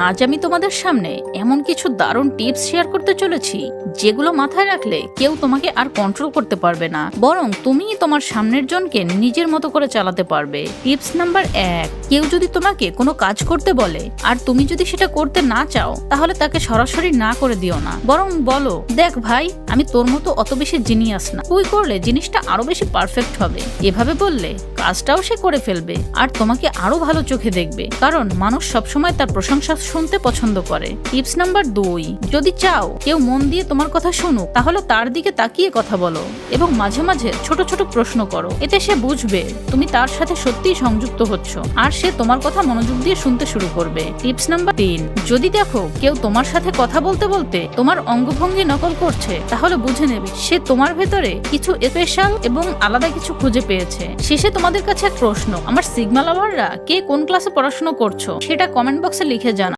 আজ আমি তোমাদের সামনে এমন কিছু দারুণ টিপস শেয়ার করতে চলেছি, যেগুলো মাথায় রাখলে কেউ তোমাকে আর কন্ট্রোল করতে পারবে না। বরং তুমি তোমার সামনের জনকে নিজের মতো করে চালাতে পারবে। টিপস নাম্বার এক, কেউ যদি তোমাকে কোনো কাজ করতে বলে, আর তুমি যদি সেটা করতে না চাও, তাহলে তাকে সরাসরি না করে দিও না। বরং বলো, দেখ ভাই, আমি তোর মতো অত বেশি জিনিয়াস না। তুই করলে জিনিসটা আরও বেশি পারফেক্ট হবে। এভাবে বললে কাজটাও সে করে ফেলবে আর তোমাকে আরও ভালো চোখে দেখবে। কারণ মানুষ সবসময় তার প্রশংসা শুনতে পছন্দ করে। টিপস নাম্বার দুই, যদি চাও কেউ মন দিয়ে তোমার কথা শুনুক, তাহলে তার দিকে তাকিয়ে কথা বলো এবং মাঝে মাঝে ছোট ছোট প্রশ্ন করো। এতে সে বুঝবে তুমি তার সাথে সত্যিই সংযুক্ত হচ্ছ আর সে তোমার কথা মনোযোগ দিয়ে শুনতে শুরু করবে। টিপস নাম্বার তিন, যদি দেখো কেউ তোমার সাথে কথা বলতে বলতে তোমার অঙ্গভঙ্গি নকল করছে, তাহলে বুঝে নেবে সে তোমার ভেতরে কিছু স্পেশাল এবং আলাদা কিছু খুঁজে পেয়েছে। শেষে তোমাদের কাছে এক প্রশ্ন, আমার সিগমা লাভাররা কে কোন ক্লাসে পড়াশোনা করছ? সেটা কমেন্ট বক্সে লিখে জানা